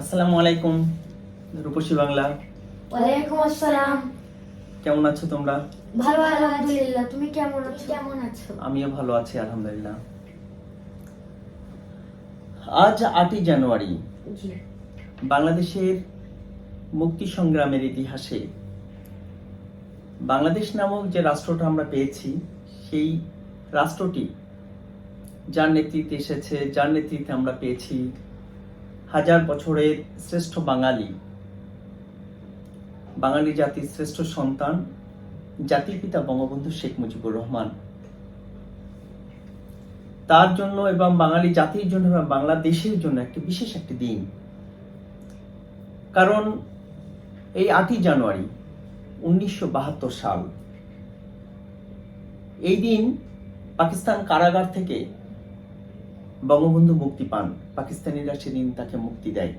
আসসালামু আলাইকুম রূপসী বাংলা। ওয়ালাইকুম আসসালাম। কেমন আছো তোমরা? ভালো আলহামদুলিল্লাহ। তুমি কেমন আছো? কেমন আছো? আমিও ভালো আছি আলহামদুলিল্লাহ। আজ আটই জানুয়ারি। বাংলাদেশের মুক্তি সংগ্রামের ইতিহাসে বাংলাদেশ নামক যে রাষ্ট্রটা আমরা পেয়েছি সেই রাষ্ট্রটি যার নেতৃত্বে এসেছে যার নেতৃত্বে আমরা পেয়েছি হাজার বছরের শ্রেষ্ঠ বাঙালি। বাঙালি জাতির শ্রেষ্ঠ সন্তান, জাতির পিতা বঙ্গবন্ধু শেখ মুজিবুর রহমান। তার জন্য এবং বাঙালি জাতির জন্য এবং বাংলাদেশের জন্য একটি বিশেষ একটি দিন। কারণ এই আটই জানুয়ারি উনিশশো বাহাত্তর সাল। এই দিন পাকিস্তান কারাগার থেকে বঙ্গবন্ধু মুক্তি পান। পাকিস্তানিরা সেদিন তাকে মুক্তি দেয়।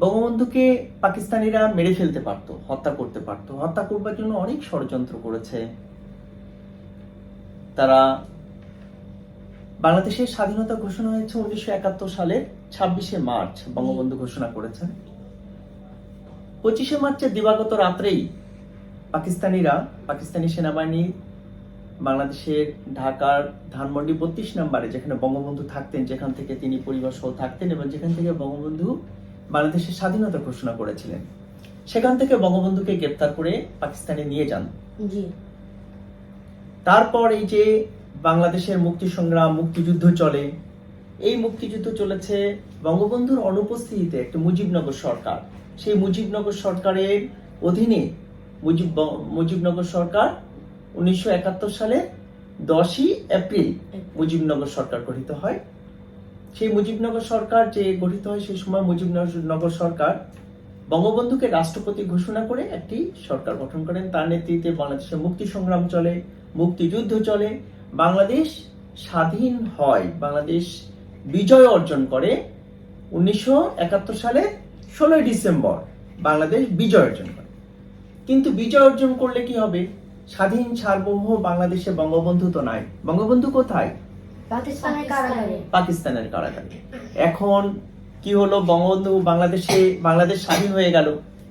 বঙ্গবন্ধুকে পাকিস্তানিরা মেরে ফেলতে পারতো, হত্যা করতে পারতো। হত্যা করবার জন্য অনেক ষড়যন্ত্র করেছে। তারা বাংলাদেশের স্বাধীনতা ঘোষণা হয়েছে উনিশশো একাত্তর সালের ছাব্বিশে মার্চ, বঙ্গবন্ধু ঘোষণা করেছেন। পঁচিশে মার্চের দিবাগত রাত্রেই পাকিস্তানিরা, পাকিস্তানি সেনাবাহিনী বাংলাদেশের ঢাকার ধানমন্ডি বত্রিশ নম্বরে যেখানে বঙ্গবন্ধু থাকতেন যেখান থেকে তিনি পরিবার সহ থাকতেন এবং যেখান থেকে বঙ্গবন্ধু বাংলাদেশের স্বাধীনতা ঘোষণা করেছিলেন। সেখান থেকে বঙ্গবন্ধুকে গ্রেপ্তার করে পাকিস্তানে নিয়ে যান। তারপর এই যে বাংলাদেশের মুক্তি সংগ্রাম মুক্তিযুদ্ধ চলে এই মুক্তিযুদ্ধ চলেছে বঙ্গবন্ধুর অনুপস্থিতিতে একটি মুজিবনগর সরকার। সেই মুজিবনগর সরকারের অধীনে মুজিব মুজিবনগর সরকার উনিশশো একাত্তর সালে দশই এপ্রিল মুজিবনগর সরকার গঠিত হয়। সেই মুজিবনগর সরকার যে গঠিত হয় সেই সময় মুজিবনগর সরকার বঙ্গবন্ধুকে রাষ্ট্রপতি ঘোষণা করে একটি সরকার গঠন করেন। তার নেতৃত্বে বাংলাদেশের মুক্তি সংগ্রাম চলে মুক্তিযুদ্ধ চলে বাংলাদেশ স্বাধীন হয় বাংলাদেশ বিজয় অর্জন করে উনিশশো একাত্তর সালে ষোলোই ডিসেম্বর বাংলাদেশ বিজয় অর্জন করে। কিন্তু বিজয় অর্জন করলে কি হবে? স্বাধীন সার্বভৌম বাংলাদেশে বঙ্গবন্ধু তো নাই। বঙ্গবন্ধু কোথায়? পাকিস্তানের কারাগারে। পাকিস্তানের কারাগারে। এখন কি হলো? বঙ্গবন্ধু বাংলাদেশে বাংলাদেশ স্বাধীন হয়ে গেল।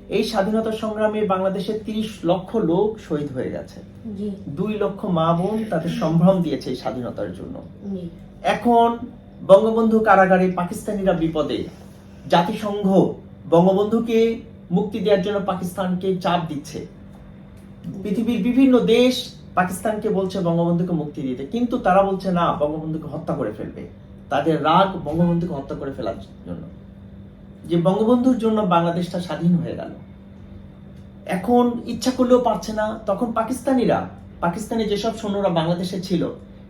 এই স্বাধীনতা সংগ্রামে বাংলাদেশের তিরিশ লক্ষ লোক শহীদ হয়ে গেছে। দুই লক্ষ মা বোন তাদের সম্ভ্রম দিয়েছে এই স্বাধীনতার জন্য। এখন বঙ্গবন্ধু কারাগারে পাকিস্তানিরা বিপদে। জাতিসংঘ বঙ্গবন্ধুকে মুক্তি দেওয়ার জন্য পাকিস্তানকে চাপ দিচ্ছে। পৃথিবীর বিভিন্ন দেশ পাকিস্তানকে বলছে বঙ্গবন্ধুকে মুক্তি দিতে। কিন্তু তারা বলছে না বঙ্গবন্ধুকে হত্যা করে ফেলবে। তাদের রাগ বঙ্গবন্ধুকে হত্যা করে ফেলার জন্য। যে বঙ্গবন্ধুর জন্য বাংলাদেশটা স্বাধীন হয়ে গেল। এখন ইচ্ছা করলেও পারছে না। তখন পাকিস্তানিরা পাকিস্তানে যেসব সৈন্যরা বাংলাদেশে ছিল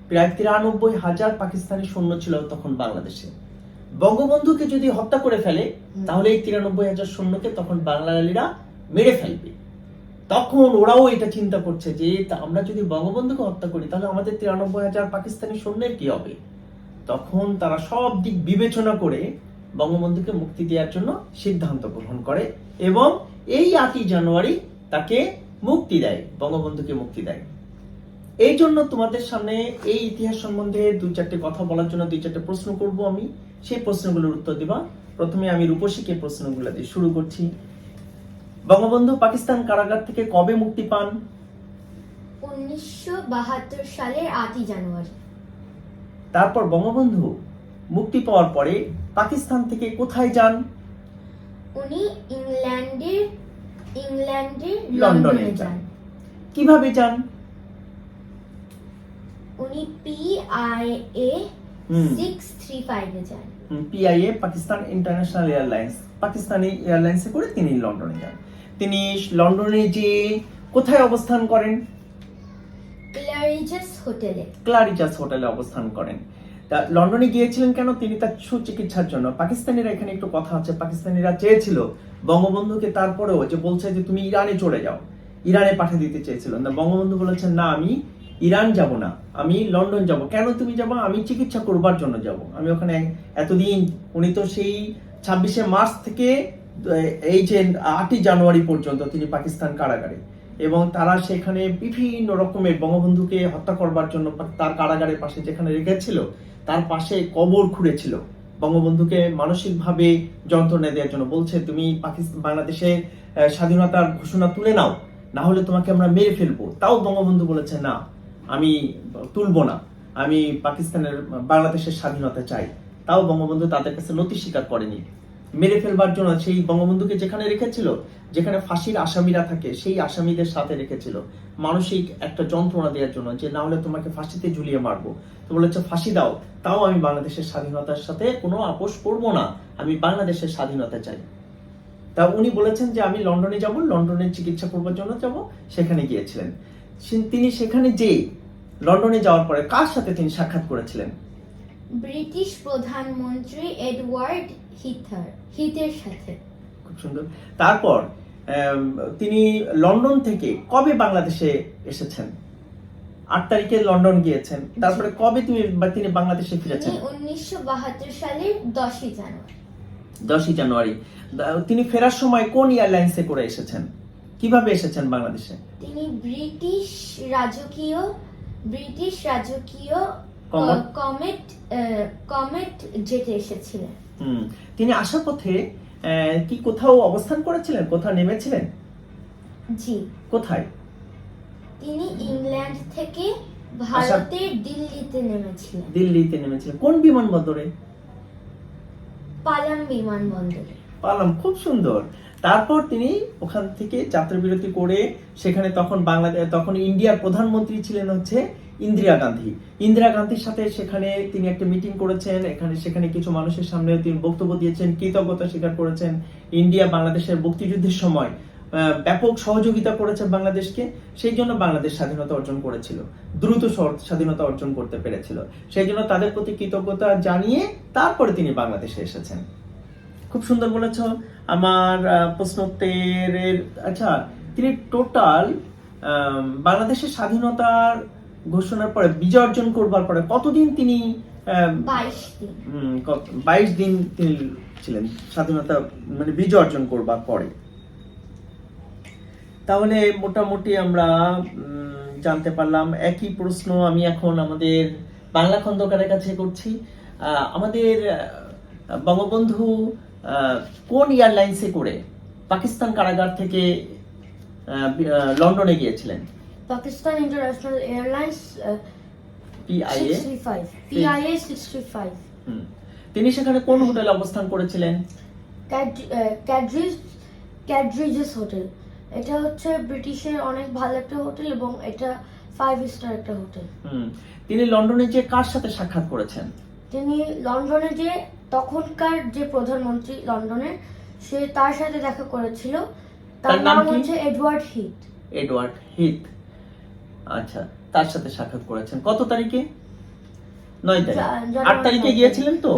প্রায় তিরানব্বই হাজার পাকিস্তানি সৈন্য ছিল তখন বাংলাদেশে। বঙ্গবন্ধুকে যদি হত্যা করে ফেলে তাহলে এই তিরানব্বই হাজার সৈন্যকে তখন বাঙালিরা মেরে ফেলবে। তখন ওরাও এটা চিন্তা করছে যে আমরা যদি বঙ্গবন্ধুকে হত্যা করি, তাহলে আমাদের তিরানব্বই হাজার পাকিস্তানি সৈন্যের কি হবে? তখন তারা সব দিক বিবেচনা করে বঙ্গবন্ধুকে মুক্তি দেওয়ার জন্য সিদ্ধান্ত গ্রহণ করে এবং এই আটই জানুয়ারি তাকে মুক্তি দেয়, বঙ্গবন্ধুকে মুক্তি দেয়। এই জন্য তোমাদের সামনে এই ইতিহাস সম্বন্ধে দুই চারটে কথা বলার জন্য দুই চারটে প্রশ্ন করব আমি। সেই প্রশ্নগুলোর উত্তর দিবা। প্রথমে আমি রূপসীকে প্রশ্নগুলো দিয়ে শুরু করছি। বঙ্গবন্ধু পাকিস্তান কারাগার থেকে কবে মুক্তি পান? উনিশশো বাহাত্তর সালের আটই জানুয়ারি। তারপর বঙ্গবন্ধু মুক্তি পাওয়ার পরে পাকিস্তান থেকে কোথায় যান? উনি ইংল্যান্ডের ইংল্যান্ডের লন্ডনে যান। কীভাবে যান? উনি P I A six three ফাইভে যান PIA Pakistan international airlines. Pakistani এয়ারলাইন্সে করে তিনি লন্ডনে যান। তিনি লন্ডনে যে কোথায় অবস্থান করেন? ক্লারিজাস হোটেলে। ক্লারিজাস হোটেলে অবস্থান করেন। তা লন্ডনে গিয়েছিলেন কেন? তিনি তার সুচিকিৎসার জন্য। পাকিস্তানিরা এখানে একটু কথা আছে। পাকিস্তানিরা চেয়েছিল বঙ্গবন্ধুকে তারপরেও যে বলছে যে তুমি ইরানে চলে যাও। ইরানে পাঠিয়ে দিতে চেয়েছিল। না বঙ্গবন্ধু বলেছেন না আমি ইরান যাব না। আমি লন্ডন যাব। কেন তুমি যাব? আমি চিকিৎসা করবার জন্য যাব। আমি ওখানে এতদিন উনি তো সেই ছাব্বিশে মার্চ থেকে এই যে আটই জানুয়ারি পর্যন্ত তিনি পাকিস্তান কারাগারে। এবং তারা সেখানে বিভিন্ন রকমের বঙ্গবন্ধুকে হত্যা করবার জন্য তার কারাগারের পাশে যেখানে রেখেছিল, তার পাশে কবর খুঁড়েছিল। বঙ্গবন্ধুকে মানসিকভাবে যন্ত্রণা দেওয়ার জন্য বলছে, তুমি পাকিস্তান বাংলাদেশে স্বাধীনতার ঘোষণা তুলে নাও, না হলে তোমাকে আমরা মেরে ফেলব। তাও বঙ্গবন্ধু বলেছে, না, আমি তুলবো না, আমি পাকিস্তানের, বাংলাদেশের স্বাধীনতা চাই। তাও বঙ্গবন্ধু তাদের কাছে নতি স্বীকার করেনি। মেরে ফেলবার জন্য সেই বঙ্গবন্ধুকে যেখানে রেখেছিল, যেখানে ফাঁসির আসামিরা থাকে, সেই আসামিদের সাথে রেখেছিল। মানসিক একটা যন্ত্রণা দেওয়ার জন্য যে, না হলে তোমাকে ফাঁসিতে ঝুলিয়ে মারবো। তো বলেছে, ফাঁসি দাও, তাও আমি বাংলাদেশের স্বাধীনতার সাথে কোনো আপোষ করব না। আমি বাংলাদেশের স্বাধীনতা চাই। তা উনি বলেছেন যে, আমি লন্ডনে যাব লন্ডনে চিকিৎসা করবার জন্য যাব, সেখানে গিয়েছিলেন। তিনি সেখানে যে লন্ডনে যাওয়ার পরে কার সাথে তিনি সাক্ষাৎ করেছিলেন? ব্রিটিশ প্রধানমন্ত্রী এডওয়ার্ড হিথার হিথের সাথে। খুব সুন্দর। তারপর তিনি লন্ডন থেকে কবে বাংলাদেশে এসেছেন? আট তারিখে লন্ডন গিয়েছেন। তারপরে কবে তুমি তিনি বাংলাদেশে ফিরেছেন? উনিশশো বাহাত্তর সালের দশই জানুয়ারি। দশই জানুয়ারি। তিনি ফেরার সময় কোন এয়ারলাইন্সে করে এসেছেন? কীভাবে এসেছেন বাংলাদেশে? তিনি ব্রিটিশ রাজকীয় ব্রিটিশ রাজকীয় কমট? কমেট জেটে এসেছিলেন। হুম তিনি আসার পথে কি কোথাও অবস্থান করেছিলেন? কোথাও নেমেছিলেন? জি। কোথায়? তিনি ইংল্যান্ড থেকে ভারতের দিল্লিতে নেমেছিলেন। দিল্লিতে নেমেছিলেন। কোন বিমানবন্দরে? পালাম বিমানবন্দরে। পালাম খুব সুন্দর। তারপর তিনি ওখান থেকে যাত্রা বিরতি করে সেখানে তখন বাংলাদেশ তখন ইন্ডিয়ার প্রধানমন্ত্রী ছিলেন হচ্ছে ইন্দিরা গান্ধী। ইন্দিরা গান্ধীর সাথে সেখানে তিনি একটা মিটিং করেছেন, এখানে সেখানে কিছু মানুষের সামনে তিনি বক্তব্য দিয়েছেন, কৃতজ্ঞতা স্বীকার করেছেন ইন্ডিয়া বাংলাদেশের মুক্তিযুদ্ধের সময়। ব্যাপক সহযোগিতা করেছে বাংলাদেশকে, সেই জন্য বাংলাদেশ স্বাধীনতা অর্জন করেছিল, দ্রুত স্বাধীনতা অর্জন করতে পেরেছিল। সেই জন্য তাদের প্রতি কৃতজ্ঞতা জানিয়ে তারপরে তিনি বাংলাদেশে এসেছেন। খুব সুন্দর বলেছ, আমার প্রশ্নোত্তরের আচ্ছা তিনি টোটাল বাংলাদেশের স্বাধীনতার ঘোষণার পরে বিজয় অর্জন করবার পরে কতদিন তিনি বাইশ দিন। তিনি ছিলেন স্বাধীনতা মানে বিজয় অর্জন করবার পরে। তাহলে মোটামুটি আমরা জানতে পারলাম একই প্রশ্ন আমি এখন আমাদের বাংলা খন্দকারের কাছে করছি। আহ, আমাদের বঙ্গবন্ধু আহ, কোন এয়ারলাইন্সে করে পাকিস্তান কারাগার থেকে লন্ডনে গিয়েছিলেন? Pakistan international airlines PIA sixty five PIA sixty five তিনি সেখানে কোন হোটেলে অবস্থান করেছিলেন? Claridge Claridges hotel. এটা হচ্ছে ব্রিটিশের অনেক ভালো একটা হোটেল এবং এটা ফাইভ স্টার একটা হোটেল। হুম। তিনি লন্ডনে যে কার সাথে সাক্ষাৎ করেছেন? তিনি লন্ডনে যে তখনকার যে প্রধানমন্ত্রী লন্ডনের সে তার সাথে দেখা করেছিল। তার নাম হচ্ছে এডওয়ার্ড হিট এডওয়ার্ড হিথ আচ্ছা তার সাথে সাক্ষাৎ করেছেন। কত তারিখে? নয় তারিখ। আট তারিখে গিয়েছিলেন তো।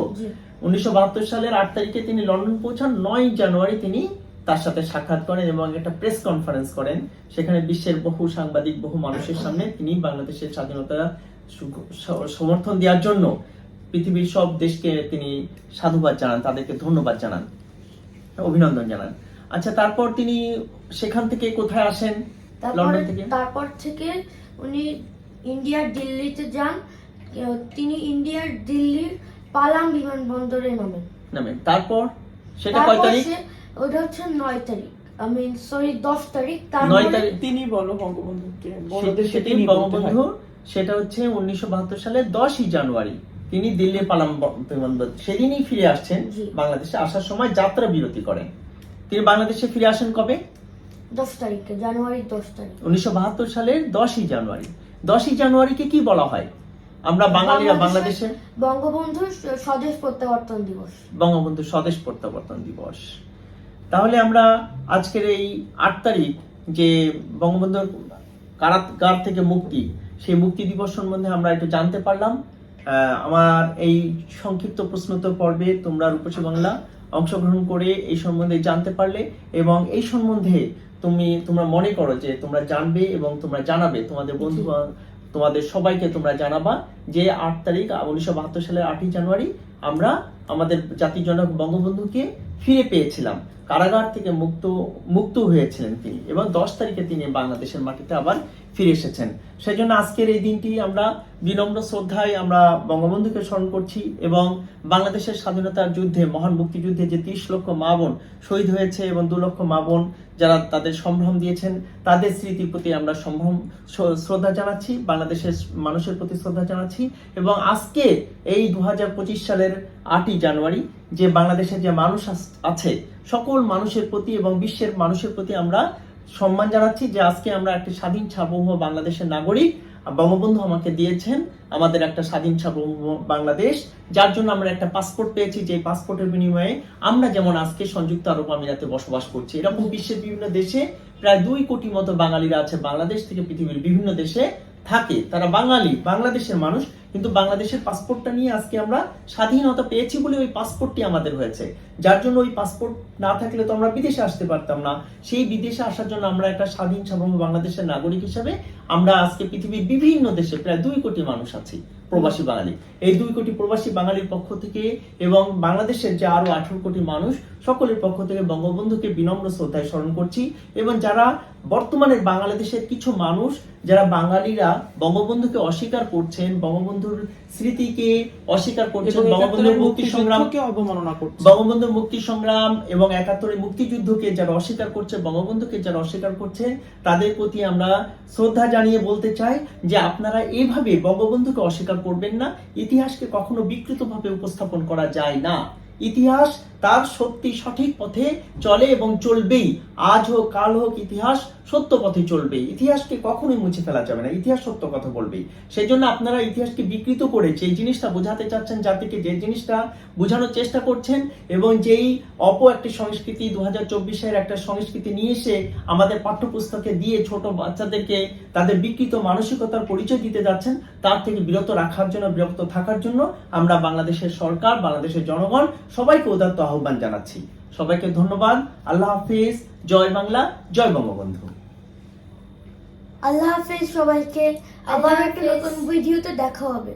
উনিশশো সালের আট তারিখে তিনি লন্ডন পৌঁছান। নয় জানুয়ারি তিনি তার সাথে সাক্ষাৎ করেন এবং একটা প্রেস কনফারেন্স করেন। সেখানে বিশ্বের বহু সাংবাদিক বহু মানুষের সামনে তিনি বাংলাদেশের স্বাধীনতা সমর্থন দেওয়ার জন্য পৃথিবীর সব দেশকে তিনি সাধুবাদ জানান তাদেরকে ধন্যবাদ জানান অভিনন্দন জানান। আচ্ছা তারপর তিনি সেখান থেকে কোথায় আসেন? তারপরে তারপর থেকে উনি ইন্ডিয়ার দিল্লিতে যান। তিনি ইন্ডিয়ার দিল্লির পালাম বিমানবন্দরে নামেন। নামেন। তারপর? সেটা কয় তারিখ? ওটা হচ্ছে নয় তারিখ। আই মিন সরি দশ তারিখ। তার নয় মানে- তারিখ। তিনি বলো বঙ্গবন্ধুকে তিনি বঙ্গবন্ধু সেটা হচ্ছে উনিশশো বাহাত্তর সালের দশই জানুয়ারি। তিনি দিল্লির পালাম বিমানবন্দর সেদিনই ফিরে আসছেন বাংলাদেশে। আসার সময় যাত্রা বিরতি করেন। তিনি বাংলাদেশে ফিরে আসেন কবে? দশ তারিখে জানুয়ারির দশ তারিখ। উনিশশো বাহাত্তর সালের দশই জানুয়ারি। দশই জানুয়ারিকে কি বলা হয়? আমরা বাঙালিরা বাংলাদেশে বঙ্গবন্ধুর স- স্বদেশ প্রত্যাবর্তন দিবস। বঙ্গবন্ধু স্বদেশ প্রত্যাবর্তন দিবস। তাহলে আমরা আজকের এই আট তারিখ যে বঙ্গবন্ধুর কারাগার থেকে মুক্তি সেই মুক্তি দিবস সম্বন্ধে আমরা একটু জানতে পারলাম। আহ, আমার এই সংক্ষিপ্ত প্রশ্নোত্তর পর্বে তোমরা রূপসী বাংলা অংশগ্রহণ করে এই সম্বন্ধে জানতে পারলে এবং এই সম্বন্ধে তুমি তোমরা মনে করো যে তোমরা জানবে এবং তোমরা জানাবে। তোমাদের বন্ধু তোমাদের সবাইকে তোমরা জানাবা যে আট তারিখ উনিশশো বাহাত্তর সালের আটই জানুয়ারি আমরা আমাদের জাতির জনক বঙ্গবন্ধুকে ফিরে পেয়েছিলাম। কারাগার থেকে মুক্ত মুক্ত হয়েছিলেন তিনি এবং দশ তারিখে তিনি বাংলাদেশের মাটিতে আবার ফিরে এসেছেন। সেই জন্য আজকের এই দিনটি আমরা বিনম্র শ্রদ্ধায় আমরা বঙ্গবন্ধুকে স্মরণ করছি এবং বাংলাদেশের স্বাধীনতার যুদ্ধে, মহান মুক্তিযুদ্ধে যে তিরিশ লক্ষ মা বোন শহীদ হয়েছে এবং দু লক্ষ মা বোন যারা তাদের সম্ভ্রম দিয়েছেন, তাদের স্মৃতির প্রতি আমরা সম্ভ্রম শ্রদ্ধা জানাচ্ছি, বাংলাদেশের মানুষের প্রতি শ্রদ্ধা জানাচ্ছি এবং আজকে এই দু হাজার পঁচিশ সালের আটই জানুয়ারি যে বাংলাদেশের যে মানুষ আছে সকল মানুষের প্রতি এবং বিশ্বের মানুষের প্রতি আমরা সম্মান জানাচ্ছি যে আজকে আমরা একটি স্বাধীন সার্বভৌম বাংলাদেশের নাগরিক। বঙ্গবন্ধু আমাকে দিয়েছেন আমাদের একটা স্বাধীন সার্বভৌম বাংলাদেশ, যার জন্য আমরা একটা পাসপোর্ট পেয়েছি। যে পাসপোর্টের বিনিময়ে আমরা যেমন আজকে সংযুক্ত আরব আমিরাতে বসবাস করছি, এরকম বিশ্বের বিভিন্ন দেশে প্রায় দুই কোটি মতো বাঙালিরা আছে। বাংলাদেশ থেকে পৃথিবীর বিভিন্ন দেশে থাকে। তারা বাঙালি, বাংলাদেশের মানুষ। কিন্তু বাংলাদেশের পাসপোর্টটা নিয়ে আজকে আমরা স্বাধীনতা পেয়েছি বলে ওই পাসপোর্টটি আমাদের হয়েছে। যার জন্য ওই পাসপোর্ট না থাকলে তো আমরা বিদেশে আসতে পারতাম না। সেই বিদেশে আসার জন্য আমরা একটা স্বাধীন, সার্বভৌম বাংলাদেশের নাগরিক হিসেবে আমরা আজকে পৃথিবীর বিভিন্ন দেশে প্রায় দুই কোটি মানুষ আছি, প্রবাসী বাঙালি। এই দুই কোটি প্রবাসী বাঙালির পক্ষ থেকে এবং বাংলাদেশের যে আরও আঠারো কোটি মানুষ, সকলের পক্ষ থেকে বঙ্গবন্ধুকে বিনম্র শ্রদ্ধায় স্মরণ করছি এবং যারা বর্তমানের বাংলাদেশের কিছু মানুষ যারা বাঙালিরা বঙ্গবন্ধুকে অস্বীকার করছেন বঙ্গবন্ধুর স্মৃতিকে অস্বীকার করছেন বঙ্গবন্ধুর মুক্তি সংগ্রাম মুক্তিযুদ্ধকে অবমাননা করছে বঙ্গবন্ধুর মুক্তি সংগ্রাম এবং একাত্তরের মুক্তিযুদ্ধকে যারা অস্বীকার করছে বঙ্গবন্ধুকে যারা অস্বীকার করছে তাদের প্রতি আমরা শ্রদ্ধা জানিয়ে বলতে চাই যে আপনারা এইভাবে বঙ্গবন্ধুকে অস্বীকার করবেন না। ইতিহাসকে কখনো বিকৃতভাবে উপস্থাপন করা যায় না। ইতিহাস তার সত্যি সঠিক পথে চলে এবং চলবেই। আজ হোক কাল হোক ইতিহাস সত্য পথে চলবে। ইতিহাসকে কখনোই মুছে ফেলা যাবে না। ইতিহাস সত্য কথা বলবেই। সেই জন্য আপনারা ইতিহাসকে বিকৃত করে যে জিনিসটা বোঝাতে চাচ্ছেন জাতিকে যে জিনিসটা বোঝানোর চেষ্টা করছেন এবং যেই অপ একটি সংস্কৃতি দু হাজার চব্বিশের একটা সংস্কৃতি নিয়ে এসে আমাদের পাঠ্যপুস্তকে দিয়ে ছোট বাচ্চাদেরকে তাদের বিকৃত মানসিকতার পরিচয় দিতে যাচ্ছেন, তার থেকে বিরত রাখার জন্য, বিরক্ত থাকার জন্য আমরা বাংলাদেশের সরকার, বাংলাদেশের জনগণ সবাইকে উদাত্ত আহ্বান জানাচ্ছি। সবাইকে ধন্যবাদ। আল্লাহ হাফিজ। জয় বাংলা। জয় বঙ্গবন্ধু। আল্লাহ হাফেজ সবাইকে আবার একটা। নতুন ভিডিওতে দেখা হবে